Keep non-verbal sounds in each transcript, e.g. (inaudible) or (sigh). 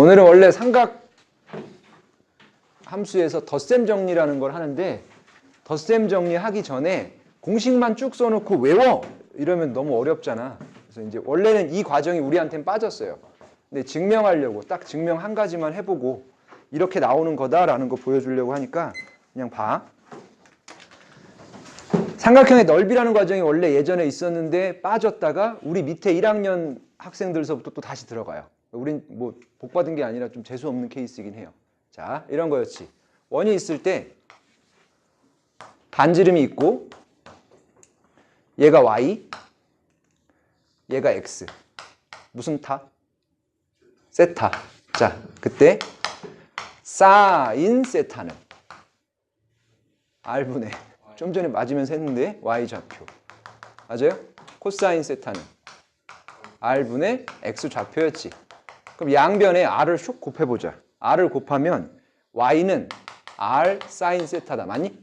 오늘은 원래 삼각 함수에서 덧셈 정리라는 걸 하는데 덧셈 정리하기 전에 공식만 쭉 써놓고 외워 이러면 너무 어렵잖아. 그래서 이제 원래는 이 과정이 우리한테는 빠졌어요. 근데 증명하려고 딱 증명 한 가지만 해보고 이렇게 나오는 거다라는 거 보여주려고 하니까 그냥 봐. 삼각형의 넓이라는 과정이 원래 예전에 있었는데 빠졌다가 우리 밑에 1학년 학생들서부터 또 다시 들어가요. 우린 뭐 복 받은 게 아니라 좀 재수 없는 케이스이긴 해요. 자, 이런 거였지. 원이 있을 때 반지름이 있고 얘가 y, 얘가 x. 무슨 타? 세타. 자, 그때 사인 세타는 r분의 좀 전에 맞으면서 했는데 y 좌표. 맞아요? 코사인 세타는 r분의 x 좌표였지. 그럼 양변에 r을 슉 곱해보자. r을 곱하면 y는 r 사인 세타다. 맞니?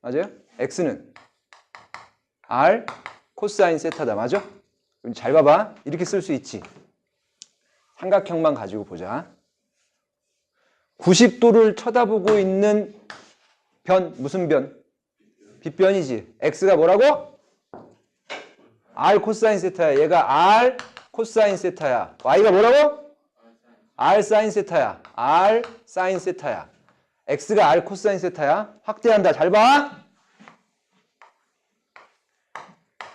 맞아요? x는 r 코사인 세타다. 맞아? 그럼 잘 봐봐. 이렇게 쓸 수 있지. 삼각형만 가지고 보자. 90도를 쳐다보고 있는 변, 무슨 변? 빗변이지. x가 뭐라고? r 코사인 세타야. 얘가 r 코사인 세타야. y가 뭐라고? r 사인 세타야. r 사인 세타야. x가 r 코사인 세타야. 확대한다. 잘 봐.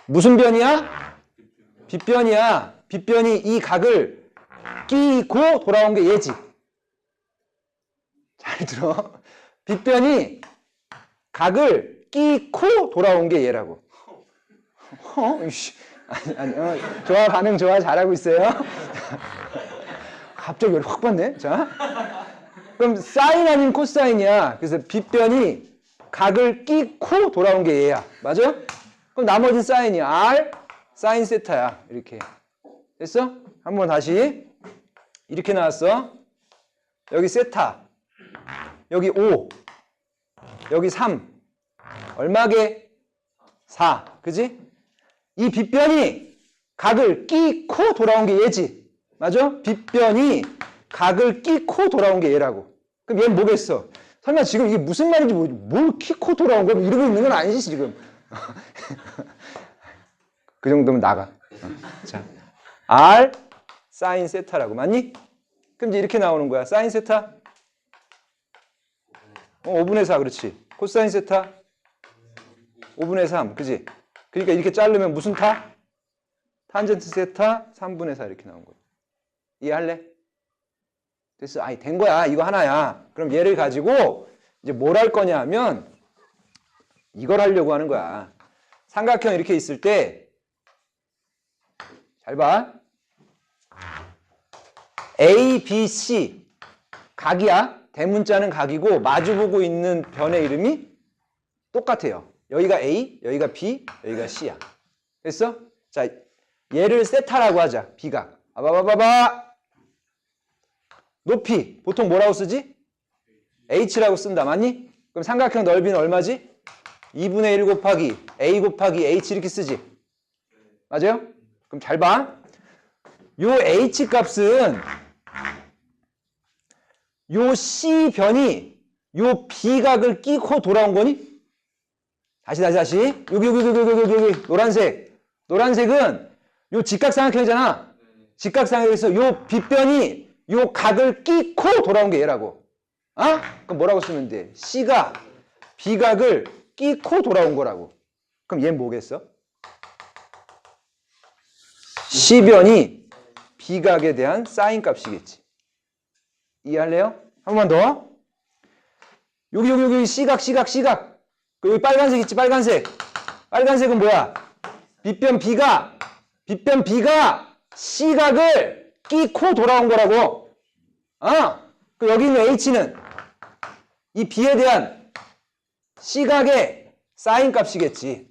무슨 변이야? 빗변이야. 빗변이 이 각을 끼고 돌아온 게 얘지. 잘 들어. 빗변이 각을 끼고 돌아온 게 얘라고. 어? 아니, (laughs) 아니, 어, 좋아, 반응 좋아, 잘하고 있어요. (laughs) 갑자기 열이 확 받네. 자. 그럼 사인 아닌 코사인이야. 그래서 빗변이 각을 끼고 돌아온 게 얘야. 맞아? 그럼 나머지 사인이 R, 사인 세타야. 이렇게. 됐어? 한번 다시. 이렇게 나왔어. 여기 세타. 여기 5. 여기 3. 얼마게? 4. 그지? 이 빗변이 각을 끼고 돌아온 게 얘지. 맞아? 빗변이 각을 끼고 돌아온 게 얘라고. 그럼 얘는 뭐겠어? 설마 지금 이게 무슨 말인지 모르지. 뭘 끼고 돌아온 거야? 뭐 이러고 있는 건 아니지, 지금. (laughs) 그 정도면 나가. 어. 자, R 사인 세타라고. 맞니? 그럼 이제 이렇게 나오는 거야. 사인 세타? 어, 5분의 4, 그렇지. 코사인 세타? 5분의 3, 그지? 그러니까 이렇게 자르면 무슨 타? 탄젠트 세타 3분의 4 이렇게 나온 거야. 이해할래? 됐어. 아니, 된 거야. 이거 하나야. 그럼 얘를 가지고 이제 뭘 할 거냐 하면 이걸 하려고 하는 거야. 삼각형 이렇게 있을 때 잘 봐. A, B, C 각이야. 대문자는 각이고 마주보고 있는 변의 이름이 똑같아요. 여기가 A, 여기가 B, 여기가 C야. 됐어? 자, 얘를 세타라고 하자. B각. 아바바바바. 높이. 보통 뭐라고 쓰지? H라고 쓴다. 맞니? 그럼 삼각형 넓이는 얼마지? 2분의 1 곱하기 A 곱하기 H 이렇게 쓰지. 맞아요? 그럼 잘 봐. 요 H 값은 요 C 변이 요 B각을 끼고 돌아온 거니? 다시 다시 다시. 여기 여기 여기 여기 여기 여기. 노란색. 노란색은 요 직각삼각형이잖아. 직각삼각형에서 요 빗변이 요 각을 끼고 돌아온 게 얘라고. 어? 그럼 뭐라고 쓰면 돼? C가 B각을 끼고 돌아온 거라고. 그럼 얘는 뭐겠어? C변이 B각에 대한 사인 값이겠지. 이해할래요? 한번 더. 여기 여기 여기. C각 C각 C각. 그 여기 빨간색 있지 빨간색? 빨간색은 뭐야? 빗변 B가 빗변 B가 C각을 끼고 돌아온 거라고. 어? 그 여기 있는 H는 이 B에 대한 C각의 사인 값이겠지.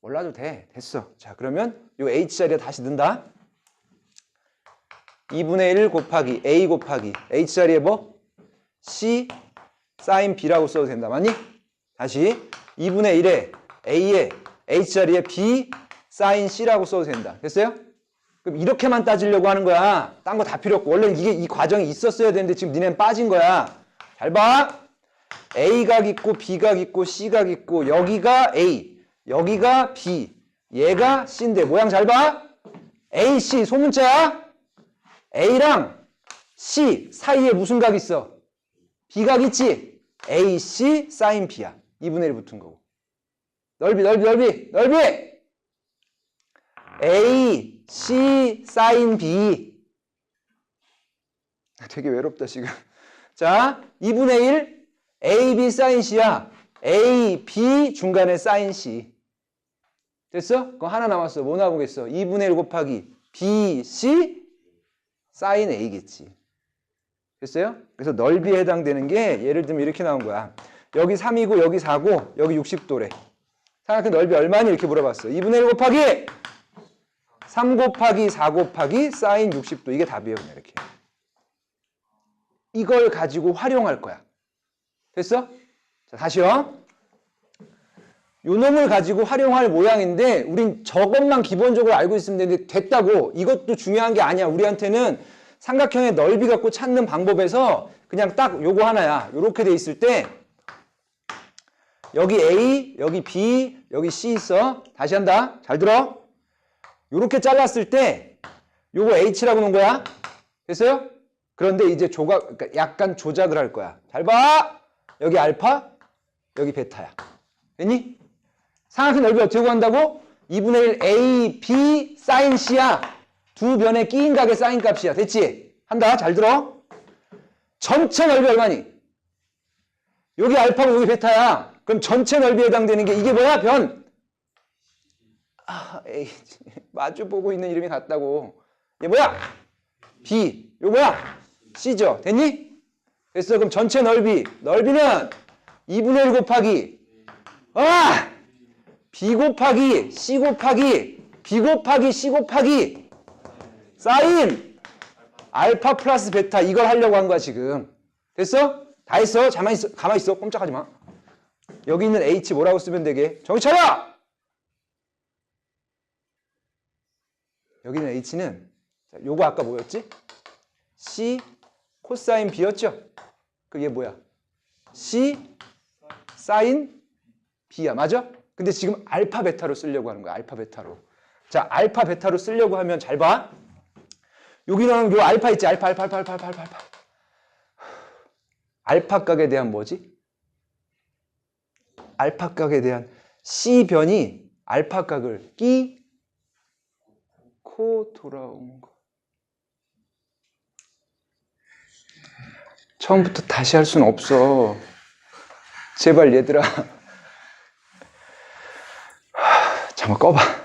몰라도 돼. 됐어. 자 그러면 요 H 자리에 다시 넣는다. 2분의 1 곱하기 A 곱하기 H 자리에 뭐? C 사인 B라고 써도 된다. 맞니? 다시 2분의 1에 A에 H 자리에 B 사인 C라고 써도 된다. 됐어요? 그럼 이렇게만 따지려고 하는 거야. 딴 거 다 필요 없고. 원래 이게 이 과정이 있었어야 되는데 지금 니네는 빠진 거야. 잘 봐. A각 있고 B각 있고 C각 있고 여기가 A, 여기가 B, 얘가 C인데 모양 잘 봐. A, C 소문자야. A랑 C 사이에 무슨 각 있어? B각 있지? A, C 사인 B야. 2분의 1 붙은 거고. 넓이, 넓이, 넓이, 넓이! A, C 사인 B. 되게 외롭다, 지금. (laughs) 자, 2분의 1, A, B 사인 C야. A, B 중간에 사인 C. 됐어? 그거 하나 남았어. 뭐 나오겠어? 2분의 1 곱하기 B, C 사인 A겠지. 됐어요? 그래서 넓이에 해당되는 게 예를 들면 이렇게 나온 거야. 여기 3이고 여기 4고 여기 60도래. 삼각형 넓이 얼마니? 이렇게 물어봤어. 2분의 1 곱하기 3 곱하기 4 곱하기 사인 60도. 이게 답이에요. 그냥 이렇게. 이걸 가지고 활용할 거야. 됐어? 자, 다시요. 요 놈을 가지고 활용할 모양인데 우린 저것만 기본적으로 알고 있으면 되는데 됐다고. 이것도 중요한 게 아니야. 우리한테는 삼각형의 넓이 갖고 찾는 방법에서 그냥 딱 요거 하나야. 요렇게 돼 있을 때 여기 A, 여기 B, 여기 C 있어. 다시 한다. 잘 들어. 요렇게 잘랐을 때 요거 H라고 놓은 거야. 됐어요? 그런데 이제 조각 그러니까 약간 조작을 할 거야. 잘 봐. 여기 알파, 여기 베타야. 됐니? 삼각형 넓이 어떻게 구한다고? 2분의 1 A, B, 사인 C야. 두 변의 끼인 각의 사인 값이야. 됐지? 한다. 잘 들어. 전체 넓이 얼마니? 여기 알파고 여기 베타야. 그럼 전체 넓이에 해당되는 게 이게 뭐야? 변. 아, 에이, 마주 보고 있는 이름이 같다고. 얘 뭐야? B. 이거 뭐야? C죠. 됐니? 됐어. 그럼 전체 넓이. 넓이는 2분의 1 곱하기. 아! B 곱하기 C 곱하기 B 곱하기 C 곱하기 사인 알파 플러스 베타 이걸 하려고 한 거야 지금 됐어? 다 했어? 가만히 있어 가만히 있어 꼼짝하지 마 여기 있는 H 뭐라고 쓰면 되게 정신 차려 여기 있는 H는 자, 요거 아까 뭐였지? C 코사인 B였죠? 그게 뭐야? C 사인 B야 맞아? 근데 지금 알파 베타로 쓰려고 하는 거야. 알파 베타로. 자, 알파 베타로 쓰려고 하면 잘 봐. 여기는 요 알파 있지. 알파 알파 알파 알파 알파 알파. 알파. 알파 각에 대한 뭐지? 알파 각에 대한 C 변이 알파 각을 끼고 돌아온 거. 처음부터 다시 할 수는 없어. 제발 얘들아. 잠깐 꺼봐.